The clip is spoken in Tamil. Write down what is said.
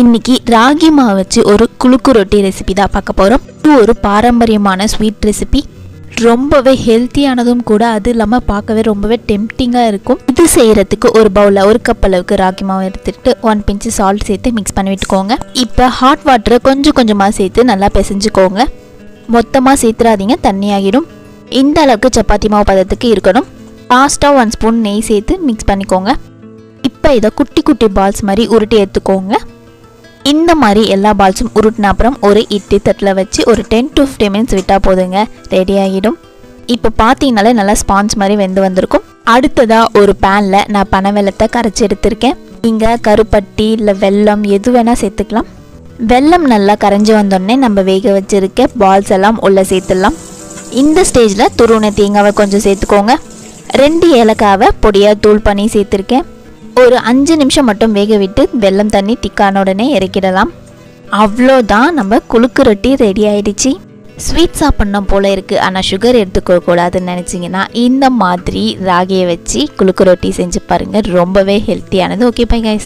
இன்னைக்கு ராகி மாவு வச்சு ஒரு குழுக்கு ரொட்டி ரெசிபி தான் பார்க்க போகிறோம் இது ஒரு பாரம்பரியமான ஸ்வீட் ரெசிபி ரொம்பவே ஹெல்த்தியானதும் கூட அது இல்லாமல் பார்க்கவே ரொம்பவே டெம்டிங்காக இருக்கும். இது செய்கிறதுக்கு ஒரு பவுலில் ஒரு கப் அளவுக்கு ராகி மாவு எடுத்துட்டு ஒன் பிஞ்சு சால்ட் சேர்த்து மிக்ஸ் பண்ணி விட்டுக்கோங்க. இப்போ ஹாட் வாட்டரை கொஞ்சம் கொஞ்சமாக சேர்த்து நல்லா பிசைஞ்சுக்கோங்க. மொத்தமாக சேர்த்துறாதீங்க தண்ணியாகிடும் இந்த அளவுக்கு சப்பாத்தி மாவு பதத்துக்கு இருக்கணும். லாஸ்ட்டாக ஒன் ஸ்பூன் நெய் சேர்த்து மிக்ஸ் பண்ணிக்கோங்க. இப்போ இதை குட்டி குட்டி பால்ஸ் மாதிரி உருட்டி எடுத்துக்கோங்க. இந்த மாதிரி எல்லா பால்ஸும் உருட்டின அப்புறம் ஒரு இட்லி தட்டில் வச்சு ஒரு டென் டு ஃபிஃப்டி மினிட்ஸ் விட்டால் போதுங்க. ரெடி ஆகிடும். இப்போ பார்த்தீங்கனாலே நல்லா ஸ்பான்ஸ் மாதிரி வெந்து வந்திருக்கும். அடுத்ததாக ஒரு பேனில் நான் பனை வெல்லத்தை கரைச்சி எடுத்திருக்கேன். இங்கே கருப்பட்டி இல்லை வெல்லம் எது வேணால் சேர்த்துக்கலாம். வெல்லம் நல்லா கரைஞ்சி வந்தோடனே நம்ம வேக வச்சிருக்க பால்ஸ் எல்லாம் உள்ளே சேர்த்துடலாம். இந்த ஸ்டேஜில் துருவன தேங்காவை கொஞ்சம் சேர்த்துக்கோங்க. ரெண்டு ஏலக்காவை பொடியாக தூள் பண்ணி சேர்த்துருக்கேன். ஒரு அஞ்சு நிமிஷம் மட்டும் வேக விட்டு வெல்லம் தண்ணி திக்கான உடனே இறக்கிடலாம். அவ்வளோதான் நம்ம குழுக்கு ரொட்டி ரெடி ஆயிடுச்சு. ஸ்வீட் சாப்பிட்ணும் போல இருக்குது ஆனால் சுகர் எடுத்துக்கக்கூடாதுன்னு நினச்சிங்கன்னா இந்த மாதிரி ராகியை வச்சு குலுக்கு ரொட்டி செஞ்சு பாருங்கள் ரொம்பவே ஹெல்த்தியானது ஓகே பை கைஸ்